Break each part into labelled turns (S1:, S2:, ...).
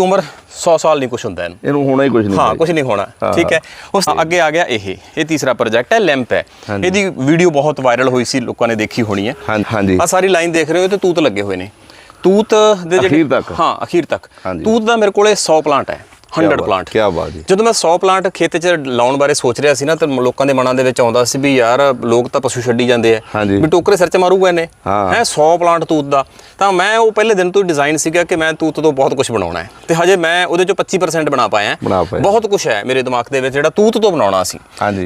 S1: ਉਮਰ 100 ਸਾਲ ਨਹੀਂ ਕੁਝ ਹੁੰਦਾ ਇਹਨੂੰ
S2: ਇਹਨੂੰ ਹੋਣਾ ਹੀ ਕੁਝ ਨਹੀਂ
S1: ਹਾਂ। ਕੁਝ ਨਹੀਂ ਹੋਣਾ। ਠੀਕ ਹੈ ਉਸ ਅੱਗੇ ਆ ਗਿਆ ਇਹ ਇਹ ਤੀਸਰਾ ਪ੍ਰੋਜੈਕਟ ਹੈ ਲੈਂਪ ਹੈ। ਇਹਦੀ ਵੀਡੀਓ ਬਹੁਤ ਵਾਇਰਲ ਹੋਈ ਸੀ ਲੋਕਾਂ ਨੇ ਦੇਖੀ ਹੋਣੀ ਹੈ
S2: ਹਾਂਜੀ
S1: ਆ ਸਾਰੀ ਲਾਈਨ ਦੇਖ ਰਹੇ ਹੋ ਤੇ ਤੂਤ ਲੱਗੇ ਹੋਏ ਨੇ ਤੂਤ ਦੇ
S2: ਅਖੀਰ ਤੱਕ।
S1: ਹਾਂ ਅਖੀਰ ਤੱਕ। ਤੂਤ ਦਾ ਮੇਰੇ ਕੋਲੇ 100 ਪਲਾਂਟ ਹੈ 100 ਪਲਾਂਟ
S2: ਕੀ ਬਾਤ ਜੀ
S1: ਜਦੋਂ ਮੈਂ 100 ਪਲਾਂਟ ਖੇਤ 'ਚ ਲਾਉਣ ਬਾਰੇ ਸੋਚ ਰਿਹਾ ਸੀ ਨਾ ਤਾਂ ਲੋਕਾਂ ਦੇ ਮਨਾਂ ਦੇ ਵਿੱਚ ਆਉਂਦਾ ਸੀ ਵੀ ਯਾਰ ਲੋਕ ਤਾਂ ਪਸ਼ੂ ਛੱਡੀ ਜਾਂਦੇ ਆ। ਵੀ ਟੋਕਰੇ ਸਿਰ 'ਚ ਮਾਰੂਗਾ ਇਹਨੇ
S2: ਹਾਂ।
S1: ਹੈ 100 ਪਲਾਂਟ ਤੂਤ ਦਾ ਤਾਂ ਮੈਂ ਉਹ ਪਹਿਲੇ ਦਿਨ ਤੋਂ ਡਿਜ਼ਾਈਨ ਸੀਗਾ ਕਿ ਮੈਂ ਤੂਤ ਤੋਂ ਬਹੁਤ ਕੁਝ ਬਣਾਉਣਾ ਹੈ ਤੇ ਹਜੇ ਮੈਂ ਉਹਦੇ ਚੋਂ 25% ਬਣਾ ਪਾਇਆ। ਬਹੁਤ ਕੁਝ ਹੈ ਮੇਰੇ ਦਿਮਾਗ ਦੇ ਵਿੱਚ ਜਿਹੜਾ ਤੂਤ ਤੋਂ ਬਣਾਉਣਾ ਸੀ।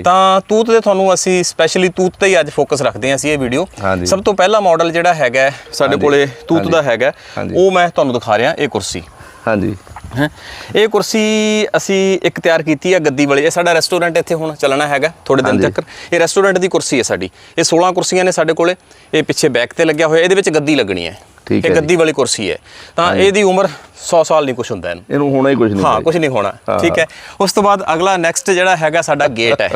S1: ਤਾਂ ਤੂਤ ਦੇ ਤੁਹਾਨੂੰ ਅਸੀਂ ਸਪੈਸ਼ਲੀ ਤੂਤ ਤੇ ਹੀ ਅੱਜ ਫੋਕਸ ਰੱਖਦੇ ਹਾਂ ਅਸੀਂ ਇਹ ਵੀਡੀਓ। ਸਭ ਤੋਂ ਪਹਿਲਾ ਮਾਡਲ ਜਿਹੜਾ ਹੈਗਾ ਸਾਡੇ। ਕੋਲੇ ਤੂਤ। ਦਾ ਹੈਗਾ। ਉਹ ਮੈਂ ਤੁਹਾਨੂੰ ਦਿਖਾ ਰਿਹਾ ਇਹ ਕੁਰਸੀ
S2: ਹਾਂਜੀ
S1: ਹੈਂ। ਇਹ ਕੁਰਸੀ ਅਸੀਂ ਇੱਕ ਤਿਆਰ ਕੀਤੀ ਹੈ ਗੱਦੀ ਵਾਲੀ। ਇਹ ਸਾਡਾ ਰੈਸਟੋਰੈਂਟ ਇੱਥੇ ਹੁਣ ਚੱਲਣਾ ਹੈਗਾ ਥੋੜੇ ਦਿਨ। ਤੱਕ। ਇਹ ਰੈਸਟੋਰੈਂਟ ਦੀ ਕੁਰਸੀ ਹੈ ਸਾਡੀ। ਇਹ 16 ਕੁਰਸੀਆਂ ਨੇ ਸਾਡੇ ਕੋਲੇ। ਇਹ ਪਿੱਛੇ ਬੈਕ ਤੇ ਲੱਗਿਆ ਹੋਇਆ। ਇਹਦੇ ਵਿੱਚ ਗੱਦੀ ਲੱਗਣੀ ਹੈ।
S2: ਠੀਕ
S1: ਇਹ
S2: ਹੈ।
S1: ਗੱਦੀ ਵਾਲੀ ਕੁਰਸੀ ਹੈ। ਤਾਂ ਇਹਦੀ ਉਮਰ 100 ਸਾਲ ਨਹੀਂ ਕੁਝ ਹੁੰਦਾ ਇਹਨੂੰ।
S2: ਇਹਨੂੰ ਹੋਣਾ ਹੀ ਕੁਝ ਨਹੀਂ
S1: ਹਾਂ। ਕੁਝ ਨਹੀਂ ਹੋਣਾ। ਠੀਕ ਹੈ। ਉਸ ਤੋਂ ਬਾਅਦ ਅਗਲਾ ਨੈਕਸਟ ਜਿਹੜਾ ਹੈਗਾ ਸਾਡਾ ਗੇਟ ਹੈ।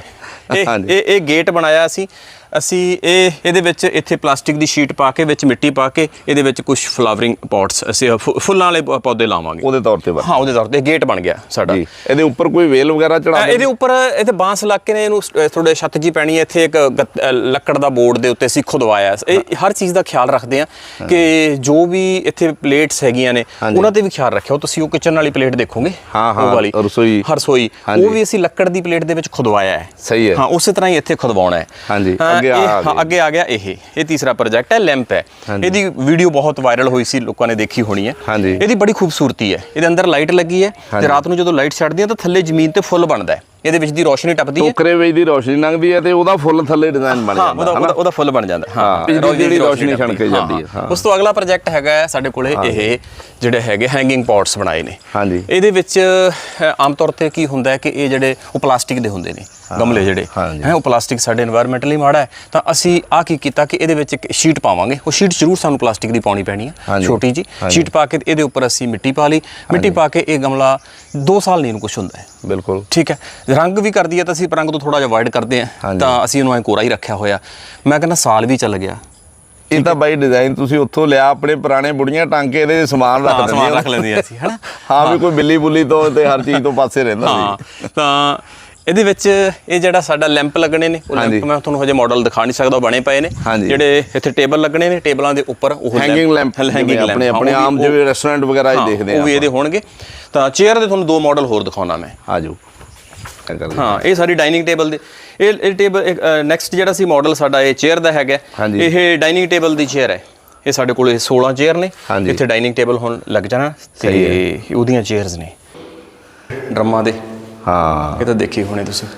S1: ਇਹ ਇਹ ਗੇਟ ਬਣਾਇਆ ਅਸੀਂ। ਅਸੀਂ ਇਹ ਇਹਦੇ ਵਿੱਚ ਇੱਥੇ ਪਲਾਸਟਿਕ ਦੀ ਸ਼ੀਟ ਪਾ ਕੇ ਵਿੱਚ ਮਿੱਟੀ ਪਾ ਕੇ ਇਹਦੇ ਵਿੱਚ ਕੁਝ ਫਲਾਵਰਿੰਗ ਪੌਟਸ ਅਸੀਂ ਫੁ- ਫੁੱਲਾਂ ਵਾਲੇ ਪ- ਪੌਦੇ ਲਾਵਾਂਗੇ।
S2: ਉਹਦੇ ਤੌਰ ਤੇ
S1: ਹਾਂ ਉਹਦੇ ਤੌਰ ਤੇ ਗੇਟ ਬਣ ਗਿਆ ਸਾਡਾ।
S2: ਜੀ। ਇਹਦੇ ਉੱਪਰ ਕੋਈ ਵੇਲ ਵਗੈਰਾ ਚੜਾ
S1: ਅ, ਇਹਦੇ ਉੱਪਰ ਇੱਥੇ ਬਾਂਸ ਲੱਗ ਕੇ ਨੇ ਇਹਨੂੰ ਥੋੜੇ ਛੱਤ ਜੀ ਪੈਣੀ ਹੈ ਇੱਥੇ ਇੱਕ ਗੱਤ- ਅ, ਲੱਕੜ ਦਾ ਬੋਰਡ ਦੇ ਉੱਤੇ ਅਸੀਂ ਖੁਦਵਾਇਆ। ਇਹ ਹਰ ਚੀਜ਼ ਦਾ ਖਿਆਲ ਰੱਖਦੇ ਆ ਕਿ ਜੋ ਵੀ ਇੱਥੇ ਪਲੇਟਸ ਹੈਗੀਆਂ ਨੇ
S2: ਹਾਂਜੀ।
S1: ਉਹਨਾਂ ਤੇ ਵੀ ਖਿਆਲ ਰੱਖਿਓ। ਤੁਸੀਂ ਉਹ ਕਿਚਨ ਵਾਲੀ ਪਲੇਟ ਦੇਖੋਗੇ
S2: ਹਾਂ, ਹਾਂ,
S1: ਉਹ ਵਾਲੀ।
S2: ਰਸੋਈ।
S1: ਹਰ ਰਸੋਈ।
S2: ਹਾਂਜੀ।
S1: ਉਹ ਵੀ ਅਸੀਂ ਲੱਕੜ ਦੀ ਪਲੇਟ ਦੇ ਵਿੱਚ ਖੁਦਵਾਇਆ ਹੈ।
S2: ਸਹੀ ਹੈ।
S1: ਹਾਂ ਉਸੇ ਤਰ੍ਹਾਂ ਹੀ ਇੱਥੇ ਖੁਦਵਾਉਣਾ ਹੈ।
S2: ਹਾਂਜੀ, ਅੱਗੇ ਆ
S1: ਹਾਂ। ਅੱਗੇ ਗਿਆ ਇਹ ਇਹ ਤੀਸਰਾ ਪ੍ਰੋਜੈਕਟ ਹੈ ਲੈਂਪ ਹੈ। ਇਹਦੀ ਵੀਡੀਓ ਬਹੁਤ ਵਾਇਰਲ ਹੋਈ ਸੀ ਲੋਕਾਂ ਨੇ ਦੇਖੀ ਹੋਣੀ ਹੈ। ਇਹਦੀ ਬੜੀ ਖੂਬਸੂਰਤੀ ਹੈ ਇਹਦੇ ਅੰਦਰ ਲਾਈਟ ਲੱਗੀ ਹੈ। ਤੇ ਰਾਤ ਨੂੰ ਜਦੋਂ ਲਾਈਟ ਛੱਡਦੀ ਹੈ ਤਾਂ ਥੱਲੇ ਜ਼ਮੀਨ ਤੇ ਫੁੱਲ ਬਣਦਾ ਹੈ ਇਹਦੇ ਵਿੱਚ ਦੀ ਰੋਸ਼ਨੀ ਟੱਪਦੀ ਹੈ
S2: ਟੋਕਰੇ ਵਿੱਚ ਦੀ ਰੋਸ਼ਨੀ ਲੰਘਦੀ ਹੈ ਤੇ ਉਹਦਾ ਫੁੱਲ ਥੱਲੇ ਡਿਜ਼ਾਈਨ ਬਣ
S1: ਹਾਂ
S2: ਜਾਂਦਾ ਹਨਾ?
S1: ਉਹਦਾ- ਫੁੱਲ ਬਣ ਜਾਂਦਾ
S2: ਹਾਂ, ਜਿਹੜੀ ਰੋਸ਼ਨੀ ਛਣ ਕੇ ਜਾਂਦੀ ਹੈ, ਹਾਂ।
S1: ਉਸ ਤੋਂ ਅਗਲਾ ਪ੍ਰੋਜੈਕਟ ਹੈਗਾ ਹੈ ਸਾਡੇ ਕੋਲੇ ਇਹ ਜਿਹੜੇ ਹੈਗੇ ਹੈਂਗਿੰਗ ਪੌਟਸ ਬਣਾਏ ਨੇ
S2: ਹਾਂਜੀ।
S1: ਇਹਦੇ ਵਿੱਚ ਆਮ ਤੌਰ ਤੇ ਕੀ ਹੁੰਦਾ ਹੈ ਕਿ ਇਹ ਜਿਹੜੇ ਉਹ ਪਲਾਸਟਿਕ ਦੇ ਹੁੰਦੇ ਨੇ ਗਮਲੇ ਜਿਹੜੇ। ਹੈ ਉਹ ਪਲਾਸਟਿਕ ਸਾਡੇ এনवायरमेंट ਲਈ ਮਾੜਾ ਹੈ। ਤਾਂ ਅਸੀਂ ਆ ਕੀ ਕੀਤਾ ਕਿ ਇਹਦੇ ਵਿੱਚ ਇੱਕ ਸ਼ੀਟ ਪਾਵਾਂਗੇ। ਉਹ ਸ਼ੀਟ ਜ਼ਰੂਰ ਸਾਨੂੰ ਪਲਾਸਟਿਕ ਦੀ ਪਾਉਣੀ ਪੈਣੀ ਹੈ ਛੋਟੀ ਜੀ। ਸ਼ੀਟ ਪਾ ਕੇ ਇਹਦੇ ਉੱਪਰ ਅਸੀਂ ਮਿੱਟੀ ਪਾ ਲਈ। ਮਿੱਟੀ ਪਾ ਕੇ ਇਹ ਗਮਲਾ 2 ਸਾਲ ਨਹੀਂ ਨੂੰ ਹੁੰਦਾ ਹੈ।
S2: ਬਿਲਕੁਲ।
S1: ਠੀਕ ਹੈ। ਰੰਗ ਵੀ ਕਰਦੀ ਹੈ ਤਾਂ ਅਸੀਂ ਰੰਗ ਤੋਂ ਥੋੜਾ ਜਿਹਾ ਵਾਈਡ ਕਰਦੇ ਹਾਂ। ਤਾਂ ਅਸੀਂ ਇਹਨੂੰ ਐ ਕੋਰਾ ਹੀ ਰੱਖਿਆ ਹੋਇਆ। ਮੈਂ ਕਹਿੰਦਾ ਸਾਲ ਵੀ ਚੱਲ ਗਿਆ।
S2: ਇਹ ਤਾਂ ਬਾਈ ਡਿਜ਼ਾਈਨ ਤੁਸੀਂ ਉੱਥੋਂ ਲਿਆ ਆਪਣੇ ਪੁਰਾਣੇ ਬੁੜੀਆਂ ਟਾਂਕੇ ਦੇ ਸਮਾਨ ਰੱਖ ਦਿੰਦੀਆਂ।
S1: ਸਮਾਨ ਰੱਖ ਲੈਂਦੀਆਂ ਸੀ ਹਨਾ
S2: ਹਾਂ ਵੀ ਕੋਈ ਬਿੱਲੀ ਬੁੱਲੀ ਤੋਂ ਤੇ ਹਰ ਚੀਜ਼ ਤੋਂ ਪਾਸੇ ਰਹਿੰਦਾ ਸੀ।
S1: ਤਾਂ ਇਹਦੇ ਵਿੱਚ ਇਹ ਜਿਹੜਾ ਸਾਡਾ ਲੈਂਪ ਲੱਗਣੇ ਨੇ ਉਹ। ਲੈਂਪ ਮੈਂ ਤੁਹਾਨੂੰ ਹਜੇ ਮਾਡਲ ਦਿਖਾ ਨਹੀਂ ਸਕਦਾ ਉਹ ਬਣੇ ਪਏ ਨੇ। ਜਿਹੜੇ ਇੱਥੇ ਟੇਬਲ ਲੱਗਣੇ ਨੇ ਟੇਬਲਾਂ ਦੇ ਉੱਪਰ ਉਹ
S2: ਹੈਂਗਿੰਗ ਲੈਂਪ
S1: ਹੈਂਗਿੰਗ ਲੈਂਪ
S2: ਆਪਣੇ ਆਪਣੇ ਆਮ ਜਿਵੇਂ ਰੈਸਟੋਰੈਂਟ ਵਗੈਰਾ 'ਚ ਦੇਖਦੇ
S1: ਉਹ
S2: ਆ
S1: ਵੀ ਇਹਦੇ ਹੋਣਗੇ। ਤਾਂ ਚੇਅਰ ਦੇ ਤੁਹਾਨੂੰ ਦੋ ਮਾਡਲ ਹੋਰ ਦਿਖਾਉਣਾ ਮੈਂ।
S2: ਆਜੋ। ਕਰ ਲਓ।
S1: ਹਾਂ। ਇਹ ਸਾਰੀ ਡਾਈਨਿੰਗ ਟੇਬਲ ਦੇ ਇਹ ਇਹ ਟੇਬਲ ਨੈਕਸਟ ਜਿਹੜਾ ਸੀ ਮਾਡਲ ਸਾਡਾ ਇਹ ਚੇਅਰ ਦਾ ਹੈਗਾ। ਇਹ ਡਾਈਨਿੰਗ ਟੇਬਲ ਦੀ ਚੇਅਰ ਹੈ। ਇਹ ਸਾਡੇ ਕੋਲ 16 ਚੇਅਰ ਨੇ। ਇੱਥੇ ਡਾਈਨਿੰਗ ਟੇਬਲ ਹੁਣ ਲੱਗ ਜਾਣਾ। ਤੇ ਉਹਦੀਆਂ ਚੇਅਰਸ ਨੇ। ਡਰਮਾਂ ਦੇ।
S2: ਹਾਂ।
S1: ਇਹ ਤਾਂ ਦੇਖੀ ਹੋਣੇ ਤੁਸੀਂ।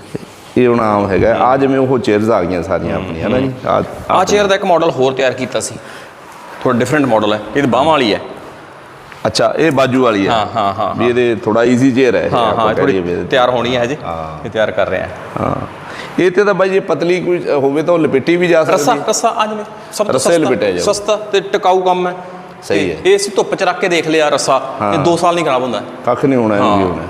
S2: ਇਹ ਹੁਣ ਆਮ ਹੈਗਾ। ਆ ਜਿਵੇਂ ਉਹ ਚੇਅਰਸ ਆ ਗਈਆਂ ਸਾਰੀਆਂ ਆਪਣੀਆਂ ਨਾ ਜੀ? ਆ
S1: ਚੇਅਰ ਦਾ ਇੱਕ ਮਾਡਲ ਹੋਰ ਤਿਆਰ ਕੀਤਾ ਸੀ। ਥੋੜਾ ਡਿਫਰੈਂਟ ਮਾਡਲ ਹੈ। ਇਹ ਬਾਹਾਂ ਵਾਲੀ ਹੈ।
S2: ਅੱਛਾ ਇਹ ਬਾਜੂ ਵਾਲੀ ਹੈ?
S1: ਹਾਂ, ਹਾਂ, ਹਾਂ,
S2: ਵੀ ਇਹਦੇ ਥੋੜਾ ਈਜ਼ੀ ਚੇਅਰ ਹੈ ਇਹ,
S1: ਹਾਂ ਹਾਂ ਥੋੜੀ। ਤਿਆਰ ਹੋਣੀ ਹੈ ਹਜੇ। ਇਹ ਤਿਆਰ ਕਰ ਰਹੇ ਆ
S2: ਹਾਂ। ਇਹ ਤੇ ਤਾਂ ਬਾਈ ਜੇ ਪਤਲੀ ਕੋਈ ਹੋਵੇ ਤਾਂ ਉਹ ਲਪੇਟੀ ਵੀ ਜਾ
S1: ਰੱਸਾ
S2: ਸਕਦੀ ਹੈ।
S1: ਰੱਸਾ ਅੱਜ ਮੈਂ ਸਭ ਤੋਂ
S2: ਰੱਸੇ ਜਾਊ।
S1: ਸਸਤਾ ਤੇ ਟਿਕਾਊ ਕੰਮ ਹੈ।
S2: ਸਹੀ ਹੈ।
S1: ਇਹ ਅਸੀਂ ਧੁੱਪ ਚ ਰੱਖ ਕੇ ਦੇਖ ਲਿਆ ਰੱਸਾ। ਇਹ 2 ਸਾਲ ਨਹੀਂ ਖਰਾਬ ਹੁੰਦਾ।
S2: ਕੱਖ ਨਹੀਂ ਹੋਣਾ ਹੋਣਾ।